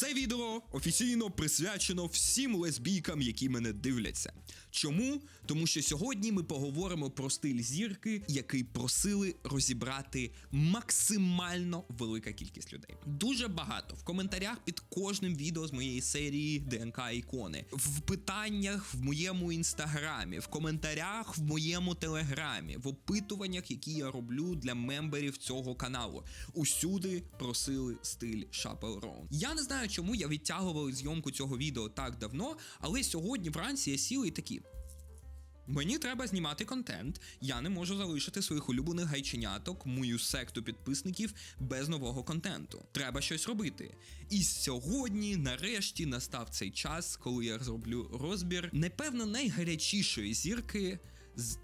Це відео офіційно присвячено всім лесбійкам, які мене дивляться. Чому? Тому що сьогодні ми поговоримо про стиль зірки, який просили розібрати максимально велика кількість людей. Дуже багато в коментарях під кожним відео з моєї серії ДНК ікони, в питаннях в моєму інстаграмі, в коментарях в моєму телеграмі, в опитуваннях, які я роблю для мемберів цього каналу. Усюди просили стиль Chappell Roan. Я не знаю, чому я відтягував зйомку цього відео так давно, але сьогодні вранці я сів і такі. Мені треба знімати контент. Я не можу залишити своїх улюблених гайченяток, мою секту підписників без нового контенту. Треба щось робити. І сьогодні, нарешті, настав цей час, коли я зроблю розбір, непевно, найгарячішої зірки з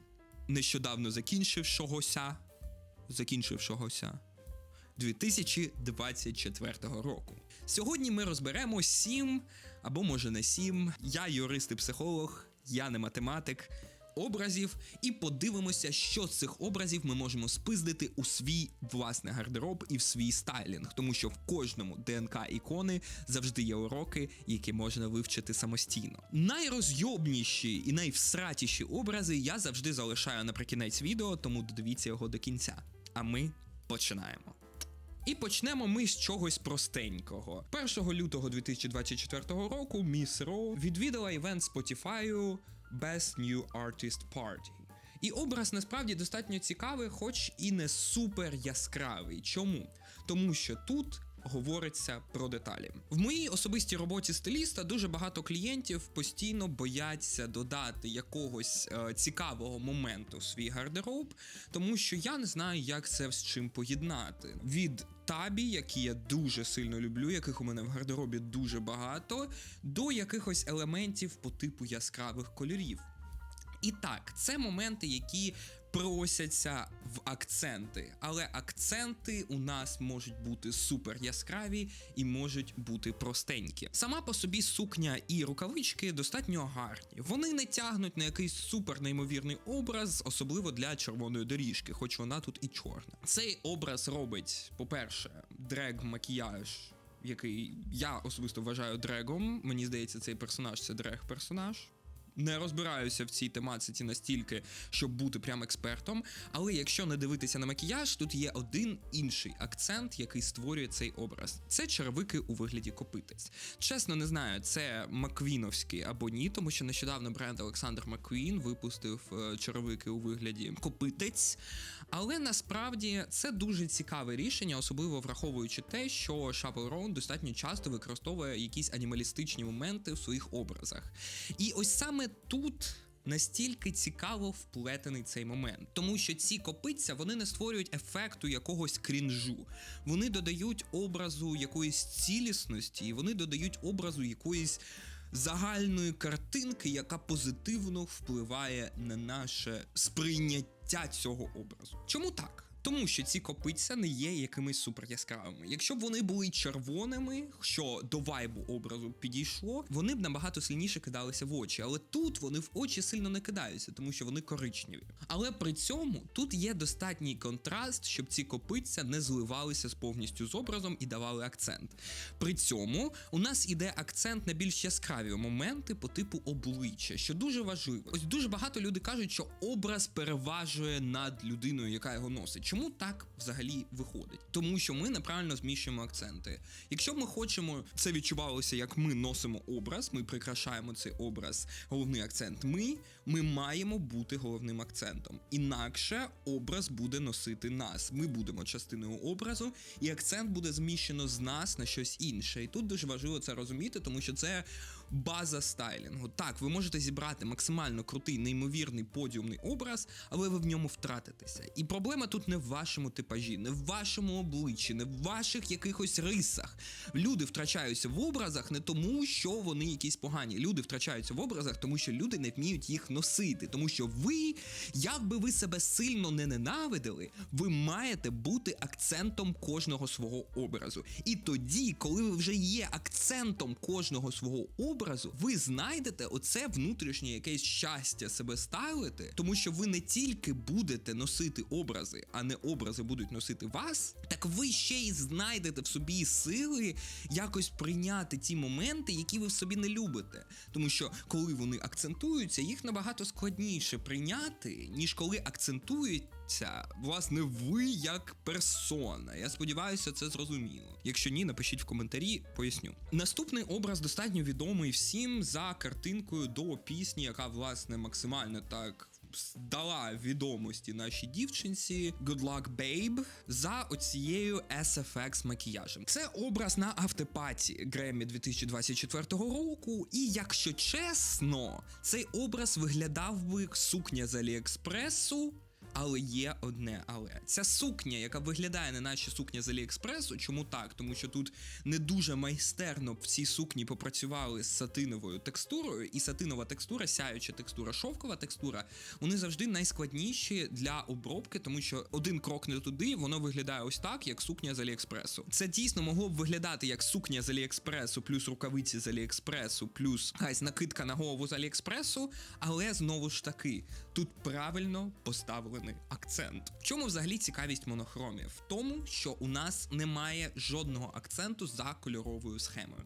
нещодавно закінчившогося. Закінчившогося. 2024 року. Сьогодні ми розберемо сім, або може не сім. Я юрист і психолог, я не математик. Образів і подивимося, що з цих образів ми можемо спиздити у свій власний гардероб і в свій стайлінг, тому що в кожному ДНК ікони завжди є уроки, які можна вивчити самостійно. Найрозйобніші і найвсратіші образи я завжди залишаю наприкінець відео, тому додивіться його до кінця. А ми починаємо. І почнемо ми з чогось простенького. 1 лютого 2024 року Міс Роу відвідала івент Spotify Best New Artist Party. І образ насправді достатньо цікавий, хоч і не супер яскравий. Чому? Тому що тут говориться про деталі. В моїй особистій роботі стиліста дуже багато клієнтів постійно бояться додати якогось е, цікавого моменту в свій гардероб, тому що я не знаю, як це з чим поєднати. Від табі, які я дуже сильно люблю, яких у мене в гардеробі дуже багато, до якихось елементів по типу яскравих кольорів. І так, це моменти, які просяться в акценти, але акценти у нас можуть бути супер яскраві і можуть бути простенькі. Сама по собі сукня і рукавички достатньо гарні. Вони не тягнуть на якийсь супер неймовірний образ, особливо для червоної доріжки, хоч вона тут і чорна. Цей образ робить, по-перше, дрег макіяж. Який я особисто вважаю дрегом. Мені здається, цей персонаж це дрег-персонаж не розбираюся в цій тематиці настільки, щоб бути прям експертом. Але якщо не дивитися на макіяж, тут є один інший акцент, який створює цей образ. Це червики у вигляді копитець. Чесно, не знаю, це Маквіновський або ні, тому що нещодавно бренд Олександр Маквін випустив червики у вигляді копитець. Але насправді це дуже цікаве рішення, особливо враховуючи те, що Chappell достатньо часто використовує якісь анімалістичні моменти в своїх образах. І ось саме тут. Настільки цікаво вплетений цей момент, тому що ці копиця вони не створюють ефекту якогось крінжу, вони додають образу якоїсь цілісності, і вони додають образу якоїсь загальної картинки, яка позитивно впливає на наше сприйняття цього образу. Чому так? Тому що ці копиця не є якимись супер яскравими. Якщо б вони були червоними, що до вайбу образу підійшло, вони б набагато сильніше кидалися в очі. Але тут вони в очі сильно не кидаються, тому що вони коричневі. Але при цьому тут є достатній контраст, щоб ці копиця не зливалися з повністю з образом і давали акцент. При цьому у нас іде акцент на більш яскраві моменти по типу обличчя, що дуже важливо. Ось дуже багато людей кажуть, що образ переважує над людиною, яка його носить. Чому так взагалі виходить? Тому що ми неправильно зміщуємо акценти. Якщо ми хочемо це відчувалося, як ми носимо образ, ми прикрашаємо цей образ, головний акцент. Ми, ми маємо бути головним акцентом. Інакше образ буде носити нас. Ми будемо частиною образу, і акцент буде зміщено з нас на щось інше. І тут дуже важливо це розуміти, тому що це база стайлінгу. Так, ви можете зібрати максимально крутий, неймовірний подіумний образ, але ви в ньому втратитеся. І проблема тут не в вашому типажі, не в вашому обличчі, не в ваших якихось рисах. Люди втрачаються в образах не тому, що вони якісь погані. Люди втрачаються в образах, тому що люди не вміють їх носити. Тому що ви, як би ви себе сильно не ненавидили, ви маєте бути акцентом кожного свого образу. І тоді, коли ви вже є акцентом кожного свого образу, ви знайдете оце внутрішнє якесь щастя себе ставити, тому що ви не тільки будете носити образи, а не образи будуть носити вас, так ви ще й знайдете в собі сили якось прийняти ті моменти, які ви в собі не любите. Тому що коли вони акцентуються, їх набагато складніше прийняти, ніж коли акцентуються власне ви як персона. Я сподіваюся, це зрозуміло. Якщо ні, напишіть в коментарі, поясню. Наступний образ достатньо відомий всім за картинкою до пісні, яка власне максимально так. Дала відомості нашій дівчинці Good Luck Babe за оцією SFX макіяжем. Це образ на автопаті Греммі 2024 року. І якщо чесно, цей образ виглядав би сукня з Аліекспресу. Але є одне, але ця сукня, яка виглядає не наче сукня з Аліекспресу. Чому так? Тому що тут не дуже майстерно в цій сукні попрацювали з сатиновою текстурою, і сатинова текстура, сяюча текстура, шовкова текстура, вони завжди найскладніші для обробки, тому що один крок не туди, воно виглядає ось так, як сукня з Аліекспресу. Це дійсно могло б виглядати як сукня з Аліекспресу, плюс рукавиці з Аліекспресу, плюс якась накидка на голову з Аліекспресу, але знову ж таки, тут правильно поставлений акцент. В чому взагалі цікавість монохромів? В тому, що у нас немає жодного акценту за кольоровою схемою.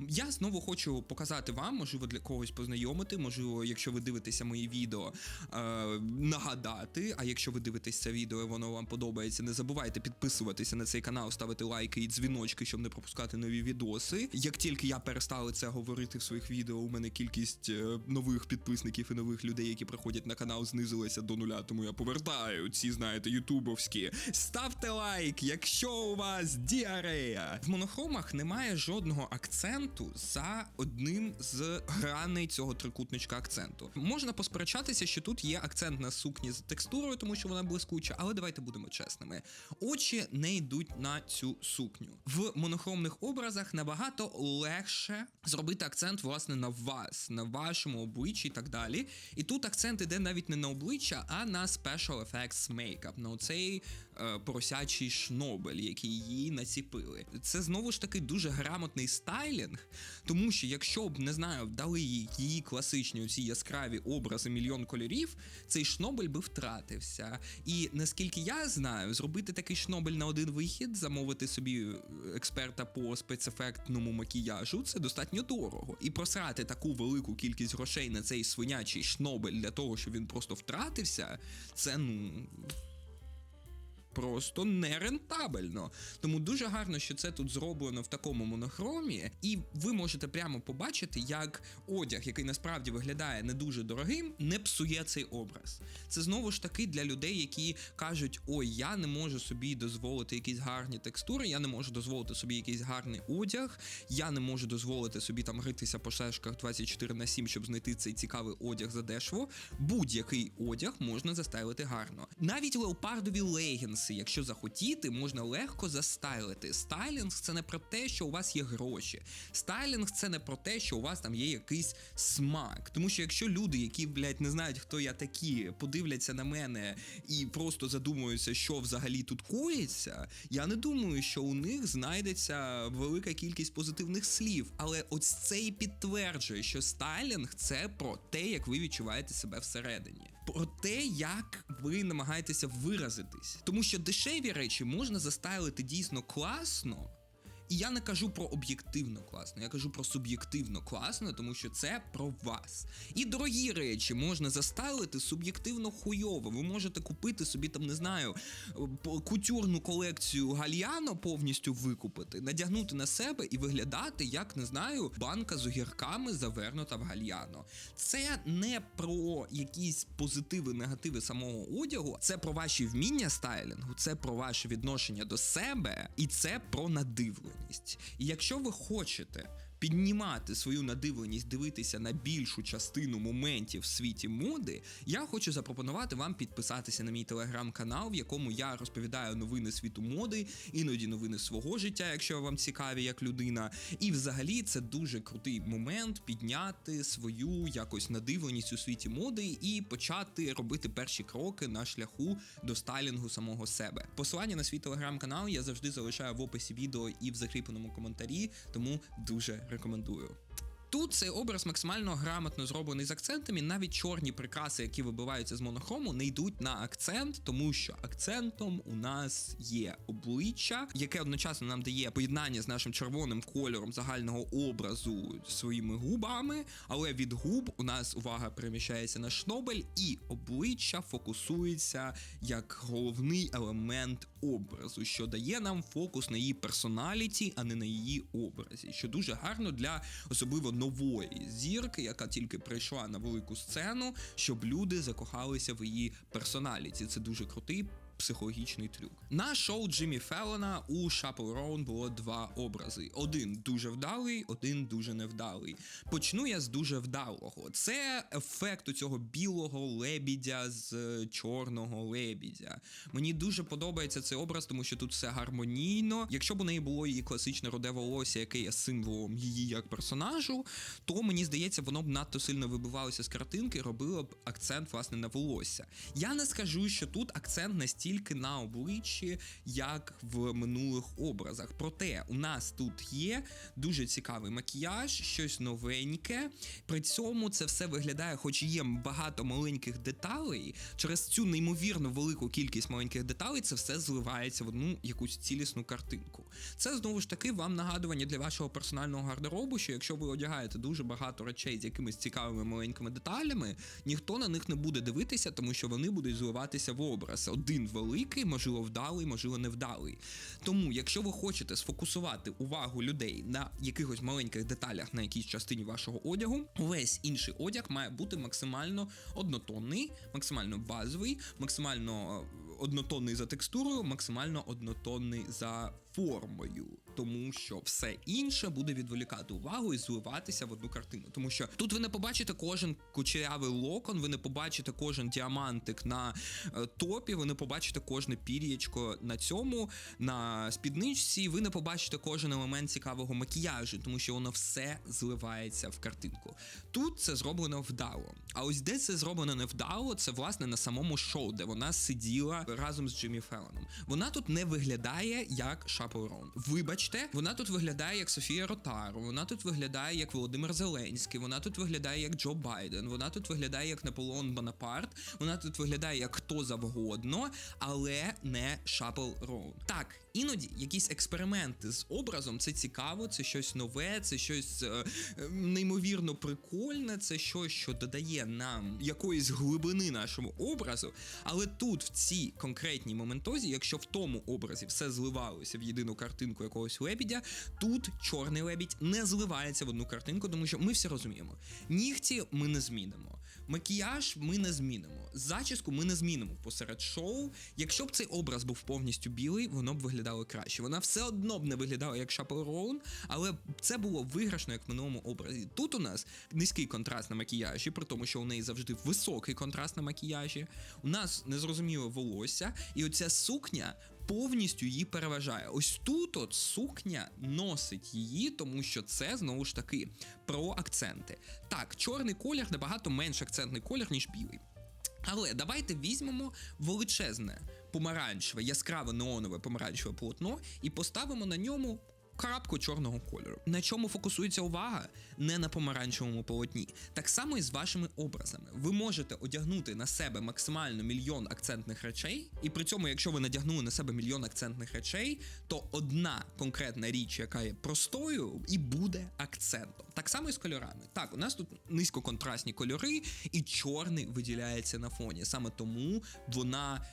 Я знову хочу показати вам, можливо, для когось познайомити, можливо, якщо ви дивитеся мої відео, е, нагадати. А якщо ви дивитесь це відео, і воно вам подобається, не забувайте підписуватися на цей канал, ставити лайки і дзвіночки, щоб не пропускати нові відоси. Як тільки я перестала це говорити в своїх відео, у мене кількість е, нових підписників і нових людей, які приходять на канал, знизилася до нуля, тому я повертаю ці, знаєте, ютубовські. Ставте лайк, якщо у вас діарея. В монохромах немає жодного акценту за одним з граней цього трикутничка акценту. Можна посперечатися, що тут є акцент на сукні з текстурою, тому що вона блискуча, але давайте будемо чесними. Очі не йдуть на цю сукню. В монохромних образах набагато легше зробити акцент власне на вас, на вашому обличчі і так далі. І тут акцент іде навіть не на обличчя, а на special effects makeup, на оцей е, поросячий шнобель, який її націпили. Це знову ж таки дуже грамотний стайлінг, тому що якщо б не знаю, дали їй її класичні оці яскраві образи мільйон кольорів, цей шнобель би втратився. І наскільки я знаю, зробити такий шнобель на один вихід, замовити собі експерта по спецефектному макіяжу, це достатньо дорого. І просрати таку велику кількість грошей на цей свинячий шнобель для того, щоб він просто втратився, це ну. Просто нерентабельно. Тому дуже гарно, що це тут зроблено в такому монохромі, і ви можете прямо побачити, як одяг, який насправді виглядає не дуже дорогим, не псує цей образ. Це знову ж таки для людей, які кажуть: ой, я не можу собі дозволити якісь гарні текстури, я не можу дозволити собі якийсь гарний одяг, я не можу дозволити собі там ритися по шешках 24 на 7, щоб знайти цей цікавий одяг за дешево. Будь-який одяг можна застайлити гарно. Навіть леопардові легінси, якщо захотіти, можна легко застайлити. Стайлінг це не про те, що у вас є гроші. Стайлінг це не про те, що у вас там є якийсь смак. Тому що якщо люди, які, блядь, не знають, хто я такі, подивляться на мене і просто задумуються, що взагалі тут коїться, я не думаю, що у них знайдеться велика кількість позитивних слів. Але ось це і підтверджує, що стайлінг це про те, як ви відчуваєте себе всередині. Про те, як ви намагаєтеся виразитись. Тому що дешеві речі можна застайлити дійсно класно. І я не кажу про об'єктивно класно, я кажу про суб'єктивно класно, тому що це про вас. І дорогі речі можна застайлити суб'єктивно хуйово. Ви можете купити собі там, не знаю, кутюрну колекцію гальяно повністю викупити, надягнути на себе і виглядати, як не знаю, банка з огірками завернута в гальяно. Це не про якісь позитиви, негативи самого одягу, це про ваші вміння стайлінгу, це про ваше відношення до себе, і це про надивленість. І якщо ви хочете. Піднімати свою надивленість, дивитися на більшу частину моментів в світі моди, я хочу запропонувати вам підписатися на мій телеграм-канал, в якому я розповідаю новини світу моди, іноді новини свого життя, якщо вам цікаві як людина. І взагалі це дуже крутий момент підняти свою якось надивленість у світі моди і почати робити перші кроки на шляху до стайлінгу самого себе. Посилання на свій телеграм-канал я завжди залишаю в описі відео і в закріпленому коментарі, тому дуже рекомендую. Тут цей образ максимально грамотно зроблений з акцентами. Навіть чорні прикраси, які вибиваються з монохрому, не йдуть на акцент, тому що акцентом у нас є обличчя, яке одночасно нам дає поєднання з нашим червоним кольором загального образу своїми губами. Але від губ у нас увага переміщається на шнобель, і обличчя фокусується як головний елемент образу, що дає нам фокус на її персоналіті, а не на її образі, що дуже гарно для особливо нової зірки, яка тільки прийшла на велику сцену, щоб люди закохалися в її персоналіці. Це дуже крутий. Психологічний трюк на шоу Джиммі Феллона у Шапл Роун було два образи: один дуже вдалий, один дуже невдалий. Почну я з дуже вдалого. Це ефект у цього білого лебідя з е, чорного лебідя. Мені дуже подобається цей образ, тому що тут все гармонійно. Якщо б у неї було її класичне руде волосся, яке є символом її як персонажу, то мені здається, воно б надто сильно вибивалося з картинки, робило б акцент власне на волосся. Я не скажу, що тут акцент настільки на обличчі, як в минулих образах. Проте у нас тут є дуже цікавий макіяж, щось новеньке. При цьому це все виглядає, хоч є багато маленьких деталей. Через цю неймовірно велику кількість маленьких деталей це все зливається в одну якусь цілісну картинку. Це знову ж таки вам нагадування для вашого персонального гардеробу, що якщо ви одягаєте дуже багато речей з якимись цікавими маленькими деталями, ніхто на них не буде дивитися, тому що вони будуть зливатися в образ. Один великий, можливо, вдалий, можливо, невдалий. Тому, якщо ви хочете сфокусувати увагу людей на якихось маленьких деталях на якійсь частині вашого одягу, весь інший одяг має бути максимально однотонний, максимально базовий, максимально е, однотонний за текстурою, максимально однотонний за формою, тому що все інше буде відволікати увагу і зливатися в одну картину. Тому що тут ви не побачите кожен кучерявий локон, ви не побачите кожен діамантик на е, топі, ви не побачите кожне пір'ячко на цьому, на спідничці, ви не побачите кожен елемент цікавого макіяжу, тому що воно все зливається в картинку. Тут це зроблено вдало. А ось де це зроблено невдало, це власне на самому шоу, де вона сиділа разом з Джиммі Феллоном. Вона тут не виглядає як Шапл Роун. Вибачте, вона тут виглядає як Софія Ротару, вона тут виглядає як Володимир Зеленський, вона тут виглядає як Джо Байден, вона тут виглядає як Наполеон Бонапарт, вона тут виглядає як хто завгодно, але не Шапл Роун. Так, іноді якісь експерименти з образом це цікаво, це щось нове, це щось е, е, неймовірно прикольне, це щось, що додає нам якоїсь глибини нашому образу. Але тут, в цій конкретній моментозі, якщо в тому образі все зливалося в єдину картинку якогось лебідя, тут чорний лебідь не зливається в одну картинку, тому що ми всі розуміємо, нігті ми не змінимо. Макіяж ми не змінимо. Зачіску ми не змінимо посеред шоу. Якщо б цей образ був повністю білий, воно б виглядало краще. Вона все одно б не виглядала як Шапл але це було виграшно, як в минулому образі. Тут у нас низький контраст на макіяжі, при тому, що у неї завжди високий контраст на макіяжі. У нас незрозуміле волосся, і оця сукня. Повністю її переважає. Ось тут от сукня носить її, тому що це знову ж таки про акценти. Так, чорний колір набагато менш акцентний колір, ніж білий. Але давайте візьмемо величезне помаранчеве, яскраве неонове помаранчеве полотно і поставимо на ньому крапку чорного кольору. На чому фокусується увага? Не на помаранчевому полотні. Так само і з вашими образами. Ви можете одягнути на себе максимально мільйон акцентних речей, і при цьому, якщо ви надягнули на себе мільйон акцентних речей, то одна конкретна річ, яка є простою, і буде акцентом. Так само і з кольорами. Так, у нас тут низькоконтрастні кольори, і чорний виділяється на фоні. Саме тому вона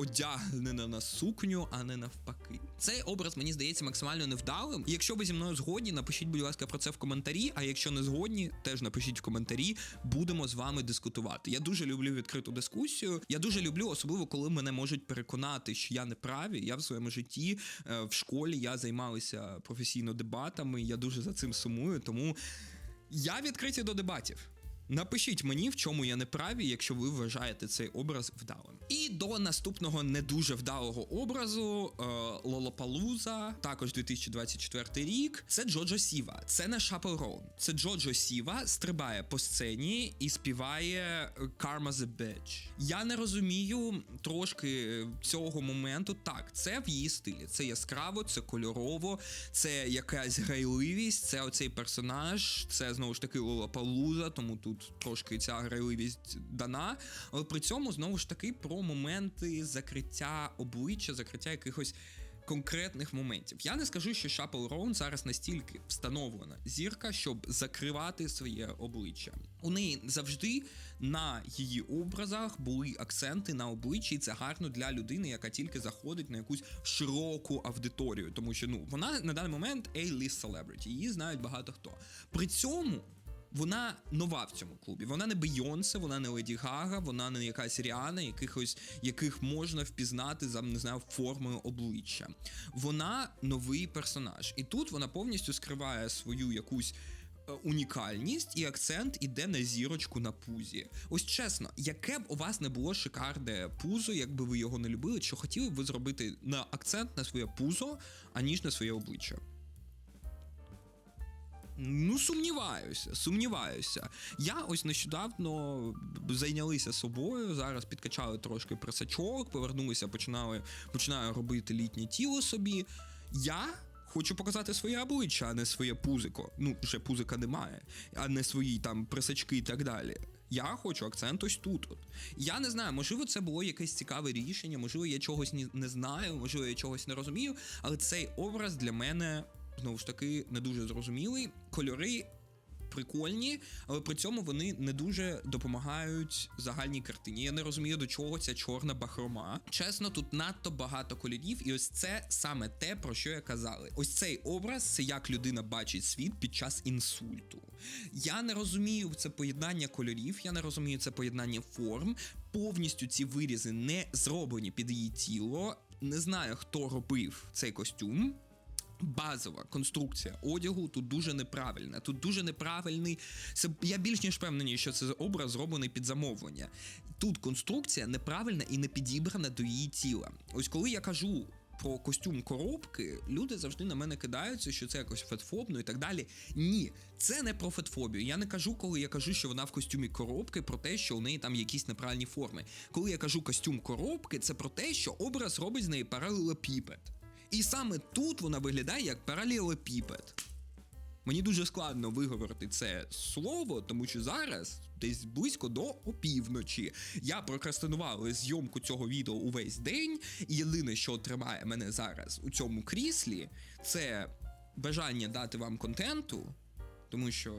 одягнена на сукню, а не навпаки. Цей образ мені здається максимально невдалим. Якщо ви зі мною згодні, напишіть, будь ласка, про це в коментарі. А якщо не згодні, теж напишіть в коментарі. Будемо з вами дискутувати. Я дуже люблю відкриту дискусію. Я дуже люблю, особливо коли мене можуть переконати, що я не правий. Я в своєму житті е, в школі я займалася професійно дебатами. Я дуже за цим сумую, тому я відкритий до дебатів. Напишіть мені, в чому я не правий, якщо ви вважаєте цей образ вдалим. І до наступного не дуже вдалого образу е, Лолопалуза, також 2024 рік. Це Джоджо Сіва. Це не Шапелроун. Це Джоджо Сіва стрибає по сцені і співає е, Karma the Bitch. Я не розумію трошки цього моменту. Так, це в її стилі. Це яскраво, це кольорово, це якась грайливість, це оцей персонаж, це знову ж таки Лолопалуза, тому тут трошки ця грайливість дана. Але при цьому знову ж таки про моменти закриття обличчя, закриття якихось. Конкретних моментів я не скажу, що Шапел Роун зараз настільки встановлена зірка, щоб закривати своє обличчя. У неї завжди на її образах були акценти на обличчі, і це гарно для людини, яка тільки заходить на якусь широку аудиторію, тому що ну вона на даний момент A-list celebrity, її знають багато хто. При цьому вона нова в цьому клубі. Вона не Бейонсе, вона не Леді Гага, вона не якась Ріана, якихось яких можна впізнати за не знаю формою обличчя. Вона новий персонаж, і тут вона повністю скриває свою якусь. е, Унікальність і акцент іде на зірочку на пузі. Ось чесно, яке б у вас не було шикарне пузо, якби ви його не любили, що хотіли б ви зробити на акцент на своє пузо, аніж на своє обличчя? Ну, сумніваюся, сумніваюся. Я ось нещодавно зайнялися собою. Зараз підкачали трошки пресачок, повернулися, починали починаю робити літнє тіло собі. Я хочу показати своє обличчя, а не своє пузико. Ну, вже пузика немає, а не свої там пресачки і так далі. Я хочу акцент ось тут. От. Я не знаю, можливо, це було якесь цікаве рішення, можливо, я чогось не знаю, можливо, я чогось не розумію, але цей образ для мене знову ж таки не дуже зрозумілий. Кольори прикольні, але при цьому вони не дуже допомагають загальній картині. Я не розумію, до чого ця чорна бахрома. Чесно, тут надто багато кольорів, і ось це саме те, про що я казали. Ось цей образ це як людина бачить світ під час інсульту. Я не розумію це поєднання кольорів, я не розумію це поєднання форм. Повністю ці вирізи не зроблені під її тіло. Не знаю, хто робив цей костюм. Базова конструкція одягу тут дуже неправильна. Тут дуже неправильний. Це я більш ніж впевнений, що це образ зроблений під замовлення. Тут конструкція неправильна і не підібрана до її тіла. Ось коли я кажу. Про костюм коробки люди завжди на мене кидаються, що це якось фетфобно і так далі. Ні, це не про фетфобію. Я не кажу, коли я кажу, що вона в костюмі коробки, про те, що у неї там якісь неправильні форми. Коли я кажу костюм коробки, це про те, що образ робить з неї паралелепіпед. І саме тут вона виглядає як паралелепіпед. Мені дуже складно виговорити це слово, тому що зараз, десь близько до опівночі, я прокрастинував зйомку цього відео увесь день, і єдине, що тримає мене зараз у цьому кріслі, це бажання дати вам контенту, тому що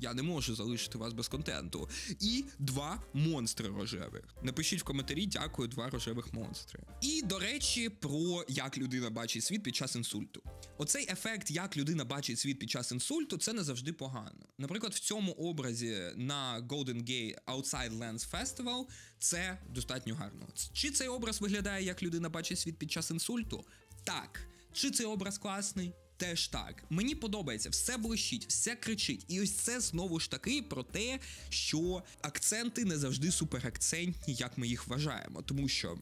я не можу залишити вас без контенту. І два монстри рожевих. Напишіть в коментарі, дякую, два рожевих монстри. І до речі, про як людина бачить світ під час інсульту. Оцей ефект, як людина бачить світ під час інсульту, це не завжди погано. Наприклад, в цьому образі на Golden Gate Outside Lands Festival це достатньо гарно. Чи цей образ виглядає, як людина бачить світ під час інсульту? Так. Чи цей образ класний? Теж так. Мені подобається, все блищить, все кричить. І ось це знову ж таки про те, що акценти не завжди суперакцентні, як ми їх вважаємо. Тому що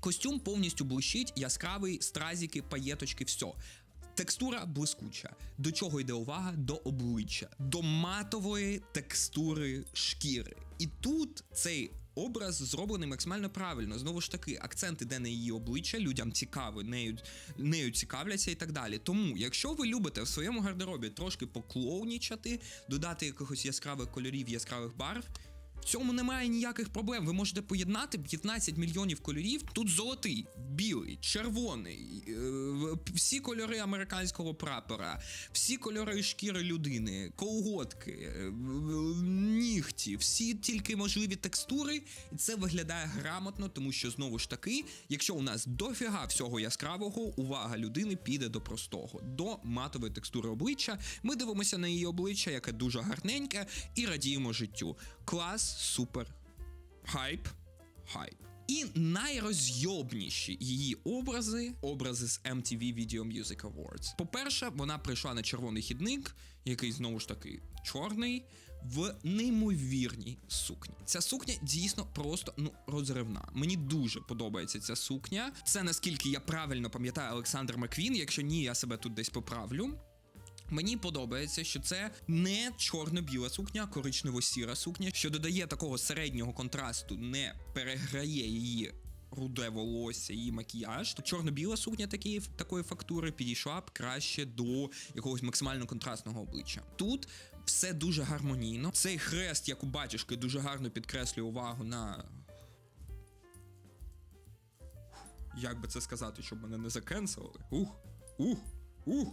костюм повністю блищить, яскравий, стразіки, паєточки, все. Текстура блискуча. До чого йде увага? До обличчя, до матової текстури шкіри. І тут цей образ зроблений максимально правильно. Знову ж таки, акцент іде на її обличчя, людям цікаво, нею, нею цікавляться і так далі. Тому, якщо ви любите в своєму гардеробі трошки поклоунічати, додати якихось яскравих кольорів, яскравих барв. В цьому немає ніяких проблем. Ви можете поєднати 15 мільйонів кольорів. Тут золотий, білий, червоний, е, всі кольори американського прапора, всі кольори шкіри людини, колготки, е, нігті, всі тільки можливі текстури, і це виглядає грамотно, тому що знову ж таки, якщо у нас дофіга всього яскравого, увага людини піде до простого, до матової текстури обличчя. Ми дивимося на її обличчя, яке дуже гарненьке, і радіємо життю. Клас, супер, хайп, хайп. І найрозйобніші її образи образи з MTV Video Music Awards. По-перше, вона прийшла на червоний хідник, який знову ж таки чорний. В неймовірній сукні. Ця сукня дійсно просто ну розривна. Мені дуже подобається ця сукня. Це наскільки я правильно пам'ятаю Олександр Маквін. Якщо ні, я себе тут десь поправлю. Мені подобається, що це не чорно-біла сукня, а коричнево-сіра сукня, що додає такого середнього контрасту, не переграє її. Руде волосся і макіяж, чорно-біла сукня такі, такої фактури підійшла б краще до якогось максимально контрастного обличчя. Тут все дуже гармонійно. Цей хрест, як у батюшки, дуже гарно підкреслює увагу на. Як би це сказати, щоб мене не закенселили? Ух, ух, ух,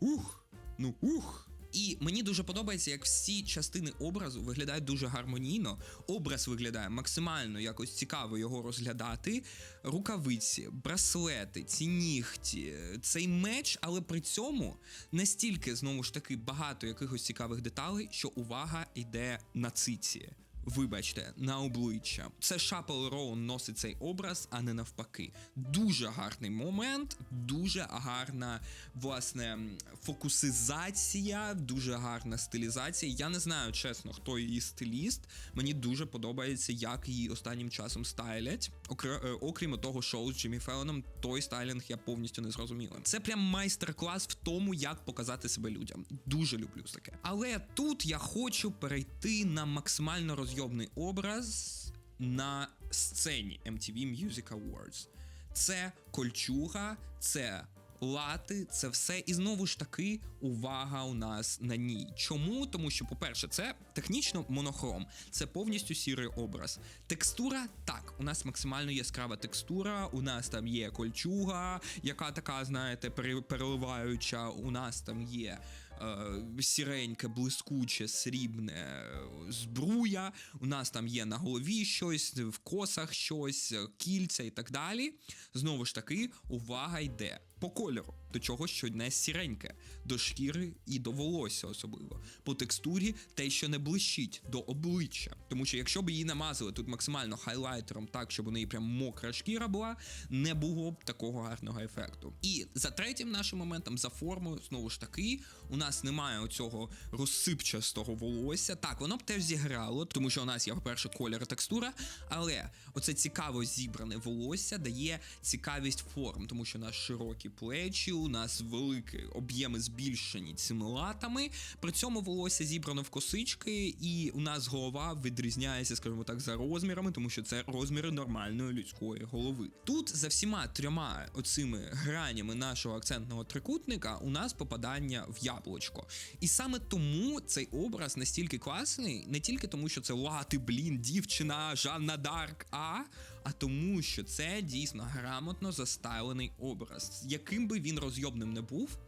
ух, ну ух. І мені дуже подобається, як всі частини образу виглядають дуже гармонійно. Образ виглядає максимально якось цікаво його розглядати. Рукавиці, браслети, ці нігті, цей меч, але при цьому настільки знову ж таки багато якихось цікавих деталей, що увага йде на циці. Вибачте, на обличчя. Це Шапел Роун носить цей образ, а не навпаки. Дуже гарний момент, дуже гарна власне фокусизація, дуже гарна стилізація. Я не знаю, чесно, хто її стиліст. Мені дуже подобається, як її останнім часом стайлять. Е, окрім того шоу з Джиммі Феллоном, той стайлінг я повністю не зрозуміла. Це прям майстер-клас в тому, як показати себе людям. Дуже люблю таке. Але тут я хочу перейти на максимально розйобний образ на сцені MTV Music Awards. Це кольчуга, це лати, це все. І знову ж таки увага у нас на ній. Чому? Тому що, по-перше, це технічно монохром, це повністю сірий образ. Текстура так, у нас максимально яскрава текстура. У нас там є кольчуга, яка така, знаєте, пере- переливаюча. У нас там є. Е, Сіреньке, блискуче, срібне е, збруя. У нас там є на голові щось, в косах щось, е, кільця і так далі. Знову ж таки, увага йде по кольору, до чогось, що не сіреньке, до шкіри і до волосся особливо. По текстурі те, що не блищить до обличчя. Тому що якщо б її намазали тут максимально хайлайтером, так щоб у неї прям мокра шкіра була, не було б такого гарного ефекту. І за третім нашим моментом, за формою, знову ж таки, у нас немає оцього розсипчастого волосся. Так, воно б теж зіграло, тому що у нас є, по-перше, колір і текстура, але оце цікаво зібране волосся дає цікавість форм, тому що у нас широкі плечі, у нас великі об'єми збільшені цими латами. При цьому волосся зібрано в косички, і у нас голова відрізняється, скажімо так, за розмірами, тому що це розміри нормальної людської голови. Тут за всіма трьома оцими гранями нашого акцентного трикутника у нас попадання в яблучко. І саме тому цей образ настільки класний, не тільки тому, що це лати, блін, дівчина Жанна Дарк, а, а тому, що це дійсно грамотно застайлений образ. Яким би він розйобним не був,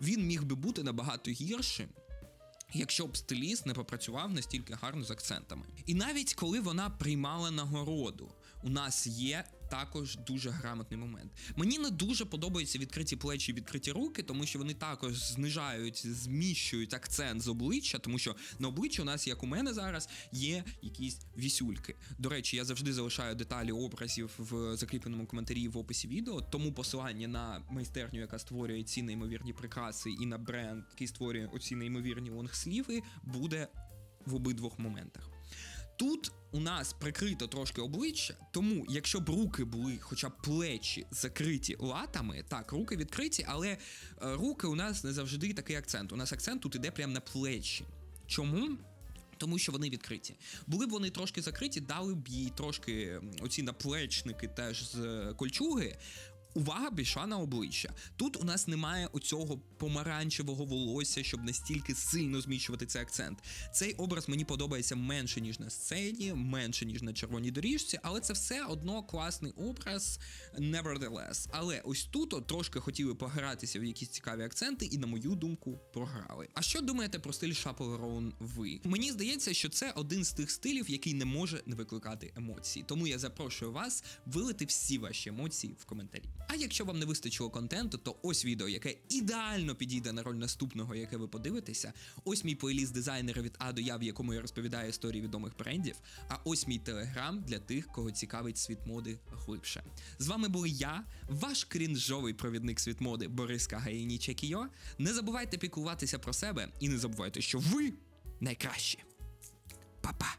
він міг би бути набагато гіршим. Якщо б стиліст не попрацював настільки гарно з акцентами. І навіть коли вона приймала нагороду, у нас є також дуже грамотний момент. Мені не дуже подобаються відкриті плечі, відкриті руки, тому що вони також знижають, зміщують акцент з обличчя, тому що на обличчі у нас, як у мене зараз, є якісь вісюльки. До речі, я завжди залишаю деталі образів в закріпленому коментарі в описі відео, тому посилання на майстерню, яка створює ці неймовірні прикраси, і на бренд, який створює оці неймовірні лонгсліви, буде в обидвох моментах. Тут у нас прикрито трошки обличчя, тому якщо б руки були, хоча б плечі закриті латами, так, руки відкриті, але е, руки у нас не завжди такий акцент. У нас акцент тут іде прямо на плечі. Чому? Тому що вони відкриті. Були б вони трошки закриті, дали б їй трошки оці наплечники теж з кольчуги. Увага пішла на обличчя. Тут у нас немає оцього помаранчевого волосся, щоб настільки сильно зміщувати цей акцент. Цей образ мені подобається менше, ніж на сцені, менше, ніж на червоній доріжці, але це все одно класний образ, nevertheless. Але ось тут от трошки хотіли погратися в якісь цікаві акценти, і, на мою думку, програли. А що думаєте про стиль Роун ви? Мені здається, що це один з тих стилів, який не може не викликати емоцій. Тому я запрошую вас вилити всі ваші емоції в коментарі. А якщо вам не вистачило контенту, то ось відео, яке ідеально підійде на роль наступного, яке ви подивитеся. Ось мій плейліст дизайнера від А до Я, в якому я розповідаю історії відомих брендів. А ось мій телеграм для тих, кого цікавить світ моди глибше. З вами був я, ваш крінжовий провідник світ моди Борис Кагаїні Чекіо. Не забувайте піклуватися про себе і не забувайте, що ви найкращі. Па-па!